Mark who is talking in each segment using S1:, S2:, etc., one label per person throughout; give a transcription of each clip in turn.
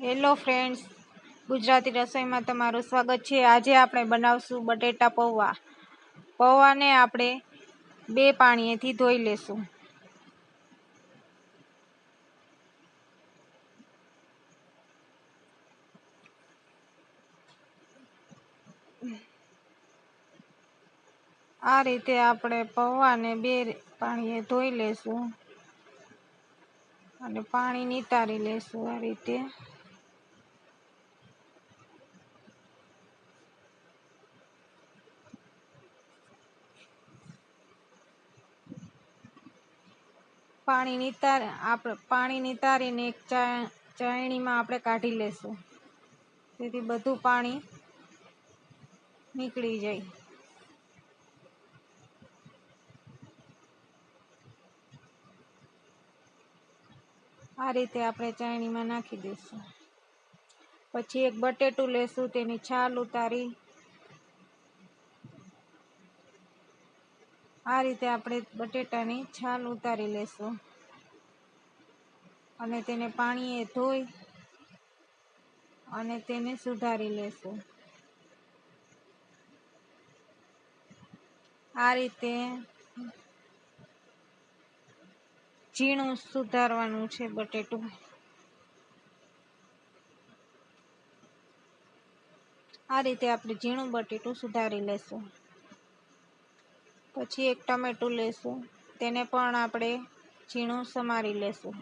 S1: Hello friends Gujarati રસોઈમાં તમારું સ્વાગત છે. આજે આપણે બનાવશું બટેટા પૌવા. પૌવાને આપણે બે પાણીએથી ધોઈ લેશું. આ રીતે આપણે પૌવાને બે પાણીએ ધોઈ લેશું અને પાણી નિતારી લેશું આ રીતે. પાણી નિતાર આપણે પાણી નિતારીને એક ચાયણીમાં આપણે કાઢી લેશું. તેથી બધું પાણી નીકળી જાય. આ રીતે આપણે ચાયણીમાં નાખી દઈશું. પછી એક બટેટું લેશું, તેની છાલ ઉતારી આ રીતે આપણે બટેટાની છાલ ઉતારી લેશું. અને તેને પાણીએ ધોઈ અને તેને સુધારી લેશું. આ રીતે ઝીણું સુધારવાનું છે બટેટું. આ રીતે આપણે ઝીણું બટેટું સુધારી લેશું. પછી એક ટમેટું લેશું. તેને પણ આપણે ઝીણું સમારી લેશું.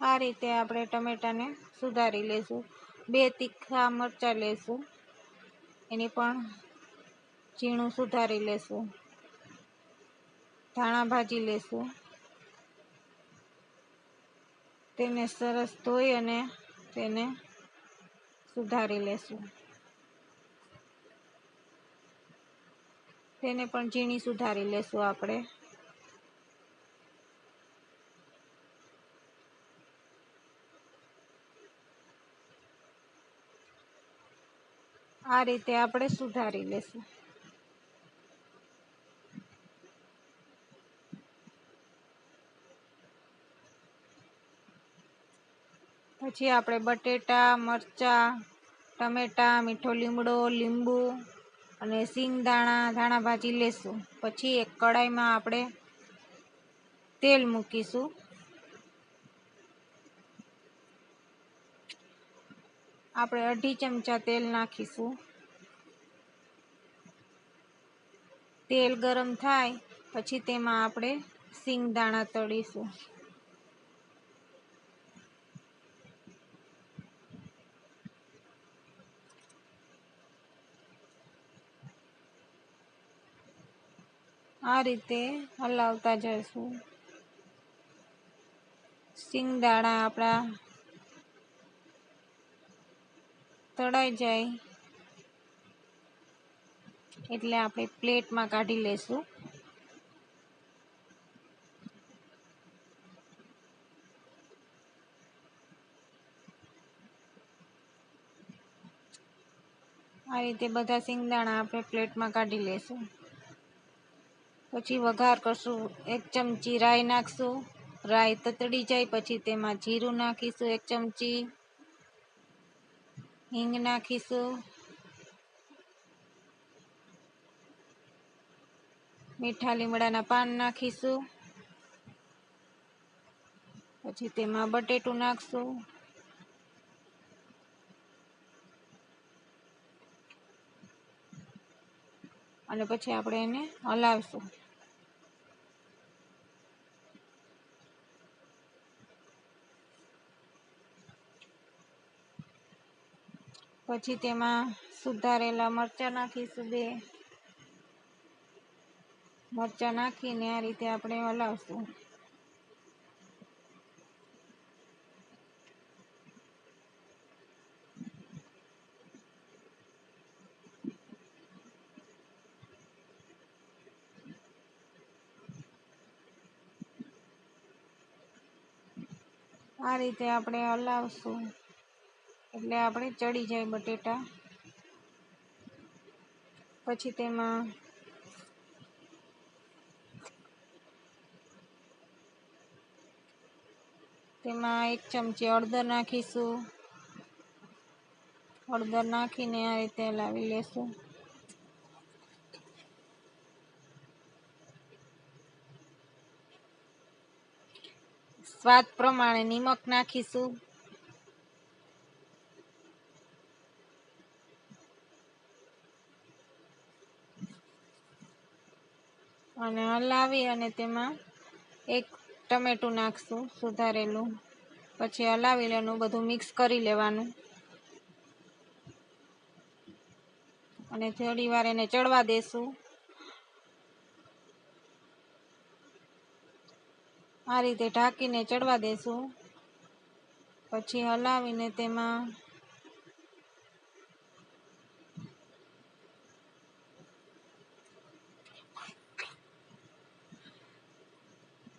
S1: આ રીતે આપણે ટમેટાને સુધારી લેશું. બે તીખા મરચાં લેશું. એની પણ ઝીણું સુધારી લેશું. ધાણા ભાજી લેશું. તેને સરસ ધોઈ અને તેને સુધારી લેશું. તેને પણ ઝીણી સુધારી લેશું આપણે. આ રીતે આપણે સુધારી લેશું. પછી આપણે બટેટા, મરચાં, ટમેટાં, મીઠો લીમડો, લીંબુ અને સિંગ દાણા ધાણા ભાજી લેશું. પછી એક કડાઈમાં આપણે તેલ મૂકીશું. આપણે અઢી ચમચા તેલ નાખીશું. તેલ ગરમ થાય, પછી તેમાં આપણે સિંગ દાણા તળીશું. આ રીતે હલાવતા જઈશું. સિંગદાણા આપણા તળાઈ જાય એટલે આપણે પ્લેટમાં કાઢી લેશું. આ રીતે બધા સિંગદાણા આપણે પ્લેટમાં કાઢી લેશું. પછી વઘાર કરશું, એક ચમચી રાઈ નાખશું, રાઈ તતડી જાય, પછી તેમાં જીરું નાખીશું, એક ચમચી હિંગ નાખીશું, મીઠા લીમડાના પાન નાખીશું, પછી તેમાં બટેટું નાખશું, અને પછી આપણે એને હલાવશું. પછી તેમાં સુધારેલા મરચાં નાખીશું બે. મરચાં નાખીને આ રીતે આપણે હલાવશું. આ રીતે આપણે હલાવશું. એટલે આપણે ચડી જાય બટેટા. પછી તેમાં તેમાં એક ચમચી હળદર નાખીશું. હળદર નાખીને આ રીતે લાવી લેશું. સ્વાદ પ્રમાણે નિમક નાખીશું. અને હલાવી અને તેમાં એક ટમેટું નાખશું, સુધારેલું. પછી હલાવી લેવાનું, બધું મિક્સ કરી લેવાનું. અને થોડી વાર એને ચડવા દેશું. આ રીતે ઢાંકીને ચડવા દેશું. પછી હલાવીને તેમાં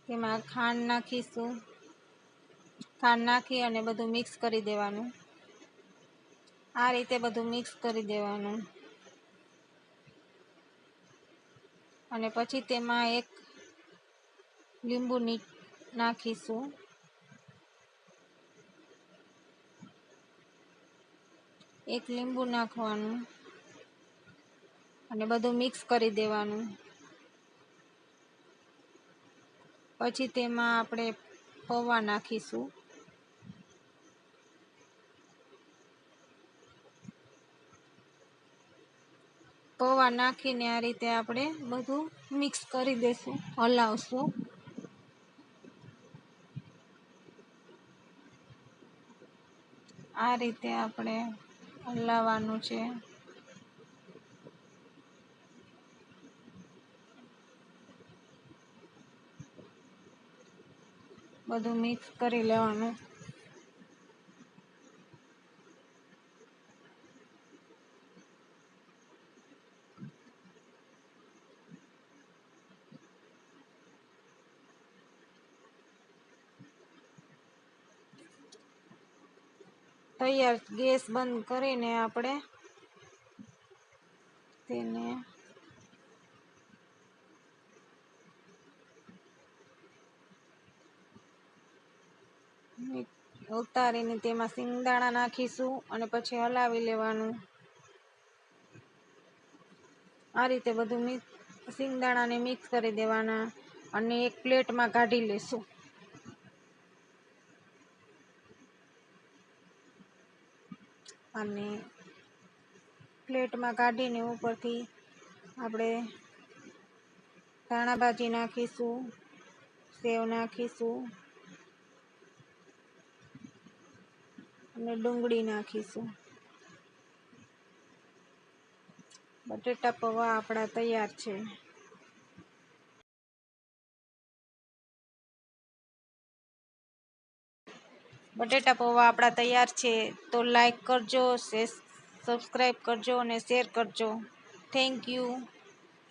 S1: તેમાં ખાંડ નાખીશું. ખાંડ નાખી અને બધું મિક્સ કરી દેવાનું. આ રીતે બધું મિક્સ કરી દેવાનું. અને પછી તેમાં એક લીંબુ નાખીશું. એક લીંબુ નાખવાનું. અને બધું મિક્સ કરી દેવાનું. પછી તેમાં આપણે પૌવા નાખીશું. પૌવા નાખીને આ રીતે આપણે બધું મિક્સ કરી દઈશું હલાવશું. આ રીતે આપણે હલાવવાનું છે. બધું મિક્સ કરી લેવાનું તૈયાર ગેસ બંધ કરીને આપણે તેને ઉતારીને તેમાં સિંગદાણા નાખીશું અને પછી હલાવી લેવાનું. આ રીતે બધું મિક્સ સિંગદાણાને મિક્સ કરી દેવાના અને એક પ્લેટમાં કાઢી લેશું. અને પ્લેટમાં કાઢીને ઉપરથી આપણે ધાણા ભાજી નાખીશું, સેવ નાખીશું અને ડુંગળી નાખીશું. બટેટા પૌવા આપણા તૈયાર છે. બટેટા પૌવા આપણા તૈયાર છે. તો લાઈક કરજો સબસ્ક્રાઈબ કરજો અને શેર કરજો. Thank you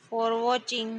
S1: for watching